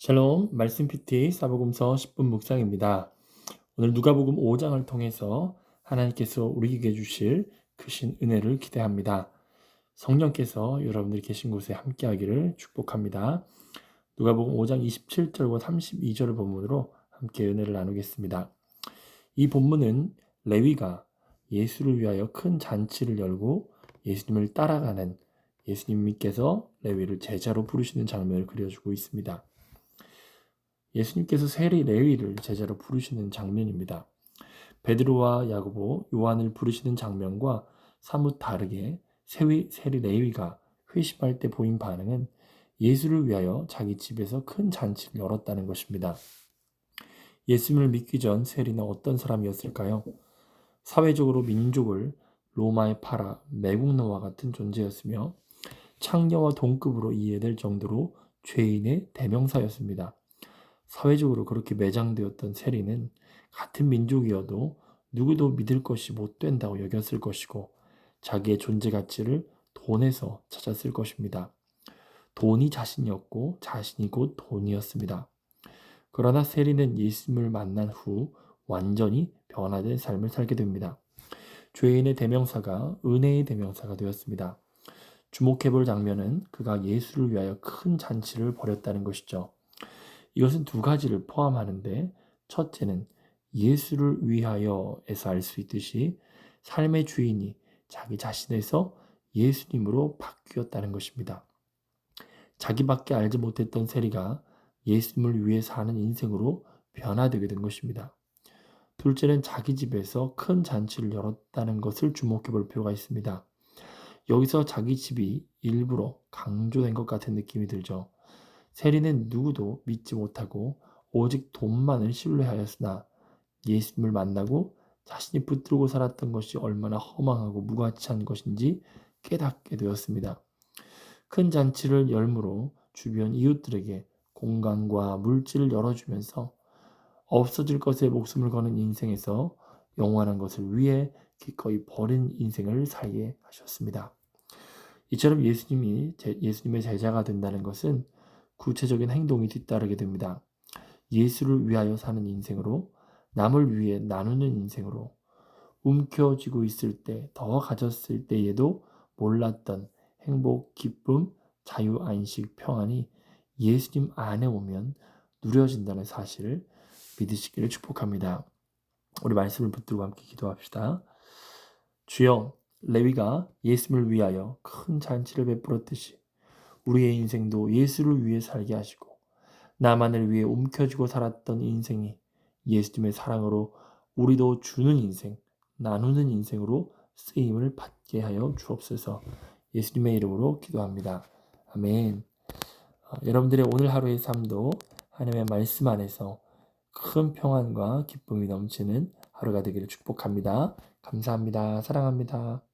샬롬 말씀 PT 사복음서 10분 묵상입니다. 오늘 누가복음 5장을 통해서 하나님께서 우리에게 주실 크신 은혜를 기대합니다. 성령께서 여러분들이 계신 곳에 함께하기를 축복합니다. 누가복음 5장 27절과 32절을 본문으로 함께 은혜를 나누겠습니다. 이 본문은 레위가 예수를 위하여 큰 잔치를 열고 예수님을 따라가는 예수님께서 레위를 제자로 부르시는 장면을 그려주고 있습니다. 예수님께서 세리 레위를 제자로 부르시는 장면입니다. 베드로와 야고보, 요한을 부르시는 장면과 사뭇 다르게 세위, 세리 레위가 회심할 때 보인 반응은 예수를 위하여 자기 집에서 큰 잔치를 열었다는 것입니다. 예수님을 믿기 전 세리는 어떤 사람이었을까요? 사회적으로 민족을 로마에 팔아 매국노와 같은 존재였으며 창녀와 동급으로 이해될 정도로 죄인의 대명사였습니다. 사회적으로 그렇게 매장되었던 세리는 같은 민족이어도 누구도 믿을 것이 못 된다고 여겼을 것이고 자기의 존재 가치를 돈에서 찾았을 것입니다. 돈이 자신이었고 자신이 곧 돈이었습니다. 그러나 세리는 예수님을 만난 후 완전히 변화된 삶을 살게 됩니다. 죄인의 대명사가 은혜의 대명사가 되었습니다. 주목해 볼 장면은 그가 예수를 위하여 큰 잔치를 벌였다는 것이죠. 이것은 두 가지를 포함하는데 첫째는 예수를 위하여에서 알 수 있듯이 삶의 주인이 자기 자신에서 예수님으로 바뀌었다는 것입니다. 자기밖에 알지 못했던 세리가 예수님을 위해 사는 인생으로 변화되게 된 것입니다. 둘째는 자기 집에서 큰 잔치를 열었다는 것을 주목해 볼 필요가 있습니다. 여기서 자기 집이 일부러 강조된 것 같은 느낌이 들죠. 세리는 누구도 믿지 못하고 오직 돈만을 신뢰하였으나 예수님을 만나고 자신이 붙들고 살았던 것이 얼마나 허망하고 무가치한 것인지 깨닫게 되었습니다. 큰 잔치를 열므로 주변 이웃들에게 공간과 물질을 열어주면서 없어질 것에 목숨을 거는 인생에서 영원한 것을 위해 기꺼이 버린 인생을 살게 하셨습니다. 이처럼 예수님이 예수님의 제자가 된다는 것은 구체적인 행동이 뒤따르게 됩니다. 예수를 위하여 사는 인생으로 남을 위해 나누는 인생으로 움켜쥐고 있을 때, 더 가졌을 때에도 몰랐던 행복, 기쁨, 자유, 안식, 평안이 예수님 안에 오면 누려진다는 사실을 믿으시기를 축복합니다. 우리 말씀을 붙들고 함께 기도합시다. 주여, 레위가 예수님을 위하여 큰 잔치를 베풀었듯이 우리의 인생도 예수를 위해 살게 하시고 나만을 위해 움켜쥐고 살았던 인생이 예수님의 사랑으로 우리도 주는 인생, 나누는 인생으로 쓰임을 받게 하여 주옵소서. 예수님의 이름으로 기도합니다. 아멘. 어, 여러분들의 오늘 하루의 삶도 하나님의 말씀 안에서 큰 평안과 기쁨이 넘치는 하루가 되기를 축복합니다. 감사합니다. 사랑합니다.